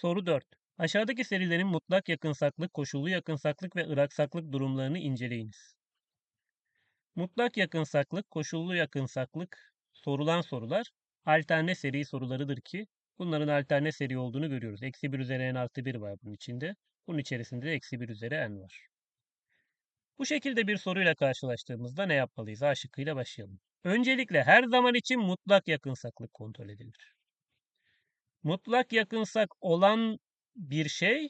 Soru 4. Aşağıdaki serilerin mutlak yakınsaklık, koşullu yakınsaklık ve ıraksaklık durumlarını inceleyiniz. Mutlak yakınsaklık, koşullu yakınsaklık sorulan sorular alterne seri sorularıdır ki bunların alterne seri olduğunu görüyoruz. Eksi 1 üzeri n artı 1 var bunun içinde. Bunun içerisinde de eksi 1 üzeri n var. Bu şekilde bir soruyla karşılaştığımızda ne yapmalıyız? A şıkkıyla başlayalım. Öncelikle her zaman için mutlak yakınsaklık kontrol edilir. Mutlak yakınsak olan bir şey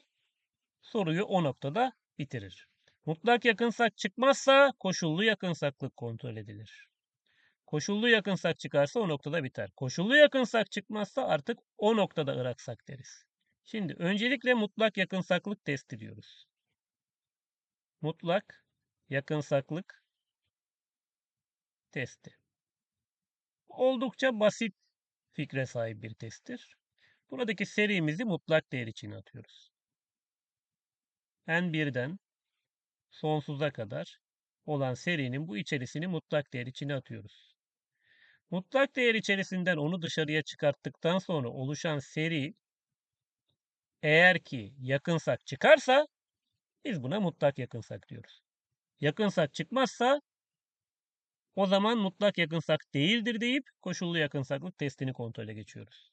soruyu o noktada bitirir. Mutlak yakınsak çıkmazsa koşullu yakınsaklık kontrol edilir. Koşullu yakınsak çıkarsa o noktada biter. Koşullu yakınsak çıkmazsa artık o noktada ıraksak deriz. Şimdi öncelikle mutlak yakınsaklık testi diyoruz. Mutlak yakınsaklık testi. Oldukça basit fikre sahip bir testtir. Buradaki serimizi mutlak değer için atıyoruz. n1'den sonsuza kadar olan serinin bu içerisini mutlak değer içine atıyoruz. Mutlak değer içerisinden onu dışarıya çıkarttıktan sonra oluşan seri eğer ki yakınsak çıkarsa biz buna mutlak yakınsak diyoruz. Yakınsak çıkmazsa o zaman mutlak yakınsak değildir deyip koşullu yakınsaklık testini kontrole geçiyoruz.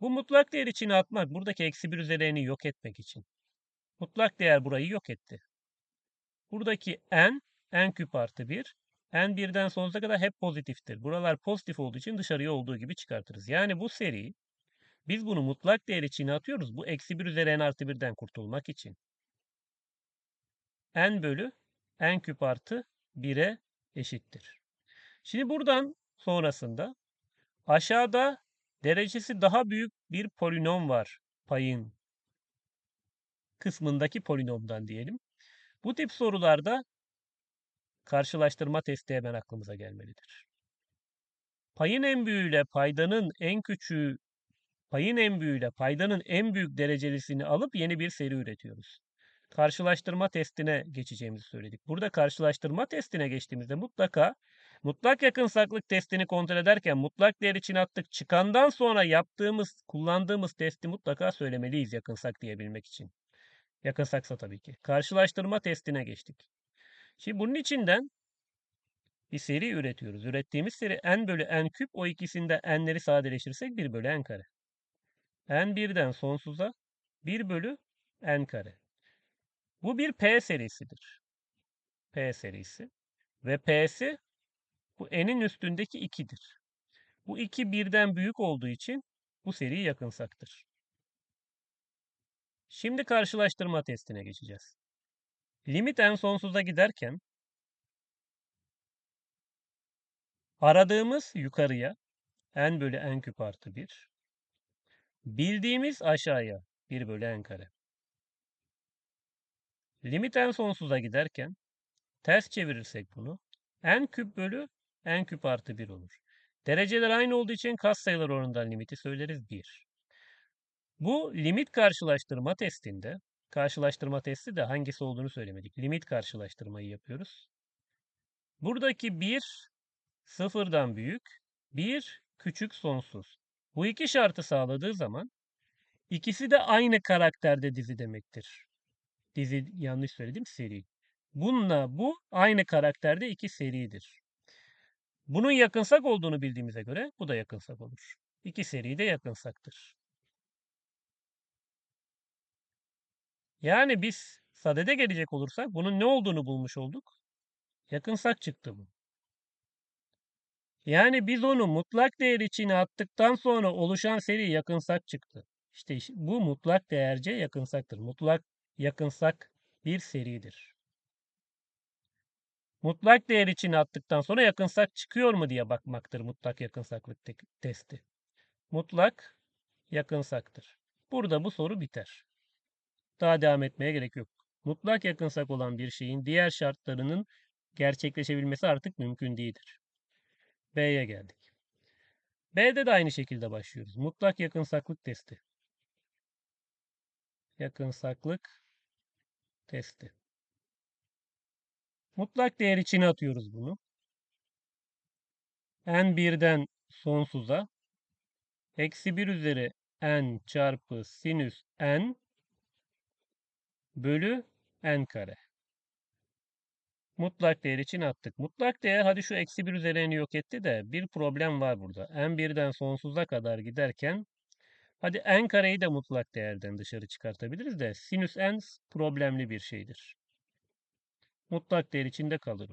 Bu mutlak değer içine atmak buradaki eksi 1 üzeri yok etmek için. Mutlak değer burayı yok etti. Buradaki n, n küp artı 1. n birden sonsuza kadar hep pozitiftir. Buralar pozitif olduğu için dışarıya olduğu gibi çıkartırız. Yani bu seri biz bunu mutlak değer içine atıyoruz. Bu eksi 1 üzeri n artı 1'den kurtulmak için. n bölü n küp artı 1'e eşittir. Şimdi buradan sonrasında aşağıda derecesi daha büyük bir polinom var payın kısmındaki polinomdan diyelim. Bu tip sorularda karşılaştırma testi hemen aklımıza gelmelidir. Payın en büyüğüyle paydanın en küçüğü, payın en büyüğüyle paydanın en büyük derecelisini alıp yeni bir seri üretiyoruz. Karşılaştırma testine geçeceğimizi söyledik. Burada karşılaştırma testine geçtiğimizde mutlaka mutlak yakınsaklık testini kontrol ederken mutlak değer için attık. Çıkandan sonra yaptığımız, kullandığımız testi mutlaka söylemeliyiz yakınsak diyebilmek için. Yakınsaksa tabii ki. Karşılaştırma testine geçtik. Şimdi bunun içinden bir seri üretiyoruz. Ürettiğimiz seri n bölü n küp. O ikisinde n'leri sadeleştirirsek 1 bölü n kare. n birden sonsuza 1 bölü n kare. Bu bir P serisidir. P serisi. Ve P'si bu n'in üstündeki 2'dir. Bu 2 birden büyük olduğu için bu seri yakınsaktır. Şimdi karşılaştırma testine geçeceğiz. Limit n sonsuza giderken aradığımız yukarıya n bölü n küp artı 1 bildiğimiz aşağıya 1 bölü n kare. Limit n sonsuza giderken ters çevirirsek bunu n küp bölü n küp artı 1 olur. Dereceler aynı olduğu için katsayılar oranından limiti söyleriz 1. Bu limit karşılaştırma testinde, karşılaştırma testi de hangisi olduğunu söylemedik. Limit karşılaştırmayı yapıyoruz. Buradaki 1 sıfırdan büyük, 1 küçük sonsuz. Bu iki şartı sağladığı zaman ikisi de aynı karakterde dizi demektir. Dizi yanlış söyledim seri. Bununla bu aynı karakterde iki seridir. Bunun yakınsak olduğunu bildiğimize göre bu da yakınsak olur. İki seri de yakınsaktır. Yani biz sadede gelecek olursak bunun ne olduğunu bulmuş olduk. Yakınsak çıktı bu. Yani biz onu mutlak değer içine attıktan sonra oluşan seri yakınsak çıktı. İşte bu mutlak değerce yakınsaktır. Mutlak yakınsak bir seridir. Mutlak değer içine attıktan sonra yakınsak çıkıyor mu diye bakmaktır mutlak yakınsaklık te testi. Mutlak yakınsaktır. Burada bu soru biter. Daha devam etmeye gerek yok. Mutlak yakınsak olan bir şeyin diğer şartlarının gerçekleşebilmesi artık mümkün değildir. B'ye geldik. B'de de aynı şekilde başlıyoruz. Mutlak yakınsaklık testi. Yakınsaklık testi. Mutlak değer içine atıyoruz bunu. n birden sonsuza eksi 1 üzeri n çarpı sinüs n bölü n kare. Mutlak değer için attık. Mutlak değer hadi şu eksi 1 üzeri yok etti de bir problem var burada. n birden sonsuza kadar giderken hadi n kareyi de mutlak değerden dışarı çıkartabiliriz de sinüs n problemli bir şeydir. Mutlak değer içinde kalır.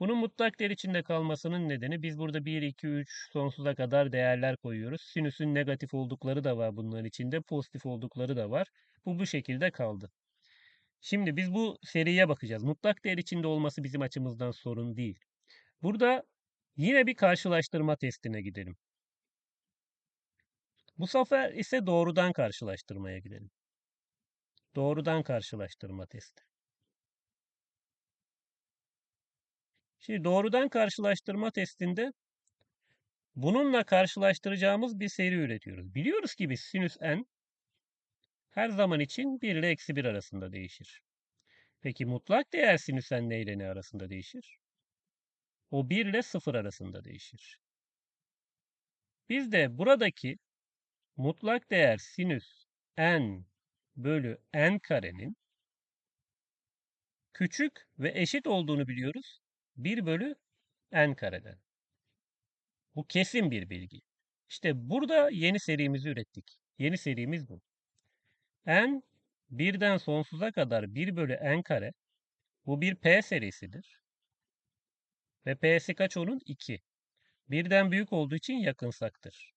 Bunun mutlak değer içinde kalmasının nedeni biz burada 1, 2, 3 sonsuza kadar değerler koyuyoruz. Sinüsün negatif oldukları da var bunların içinde, pozitif oldukları da var. Bu bu şekilde kaldı. Şimdi biz bu seriye bakacağız. Mutlak değer içinde olması bizim açımızdan sorun değil. Burada yine bir karşılaştırma testine gidelim. Bu sefer ise doğrudan karşılaştırmaya gidelim. Doğrudan karşılaştırma testi. Şimdi doğrudan karşılaştırma testinde bununla karşılaştıracağımız bir seri üretiyoruz. Biliyoruz ki biz sinüs n her zaman için 1 ile eksi 1 arasında değişir. Peki mutlak değer sinüs n ne ile ne arasında değişir? O 1 ile 0 arasında değişir. Biz de buradaki mutlak değer sinüs n bölü n karenin küçük ve eşit olduğunu biliyoruz. 1 bölü n kareden. Bu kesin bir bilgi. İşte burada yeni serimizi ürettik. Yeni serimiz bu. n birden sonsuza kadar 1 bölü n kare. Bu bir p serisidir. Ve p'si kaç onun? 2. Birden büyük olduğu için yakınsaktır.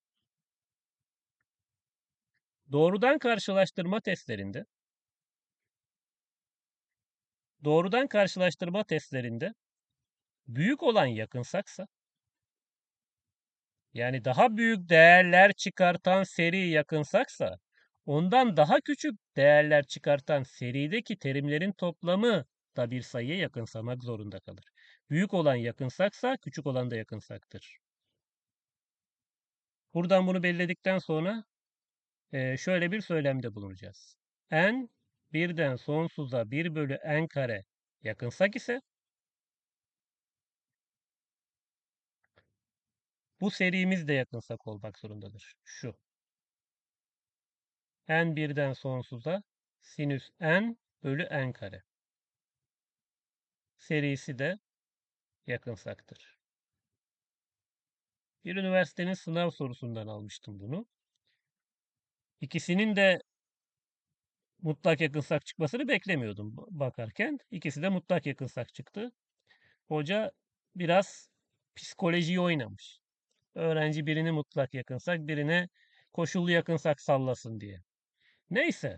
Doğrudan karşılaştırma testlerinde doğrudan karşılaştırma testlerinde büyük olan yakınsaksa yani daha büyük değerler çıkartan seri yakınsaksa ondan daha küçük değerler çıkartan serideki terimlerin toplamı da bir sayıya yakınsamak zorunda kalır. Büyük olan yakınsaksa küçük olan da yakınsaktır. Buradan bunu belirledikten sonra şöyle bir söylemde bulunacağız. n birden sonsuza 1 bölü n kare yakınsak ise Bu serimiz de yakınsak olmak zorundadır. Şu. n birden sonsuza sinüs n bölü n kare. Serisi de yakınsaktır. Bir üniversitenin sınav sorusundan almıştım bunu. İkisinin de mutlak yakınsak çıkmasını beklemiyordum bakarken. İkisi de mutlak yakınsak çıktı. Hoca biraz psikolojiyi oynamış. Öğrenci birini mutlak yakınsak, birine koşullu yakınsak sallasın diye. Neyse.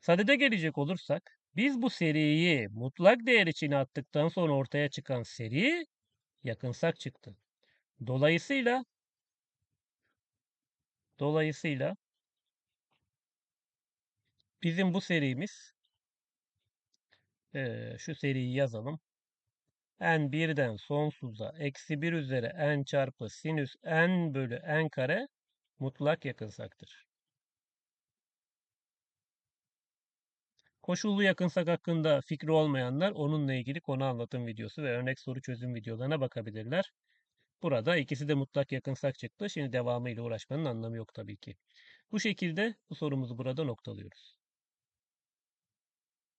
Sadede gelecek olursak, biz bu seriyi mutlak değer içine attıktan sonra ortaya çıkan seri yakınsak çıktı. Dolayısıyla dolayısıyla bizim bu serimiz e, şu seriyi yazalım n birden sonsuza eksi 1 üzeri n çarpı sinüs n bölü n kare mutlak yakınsaktır. Koşullu yakınsak hakkında fikri olmayanlar onunla ilgili konu anlatım videosu ve örnek soru çözüm videolarına bakabilirler. Burada ikisi de mutlak yakınsak çıktı. Şimdi devamıyla uğraşmanın anlamı yok tabii ki. Bu şekilde bu sorumuzu burada noktalıyoruz.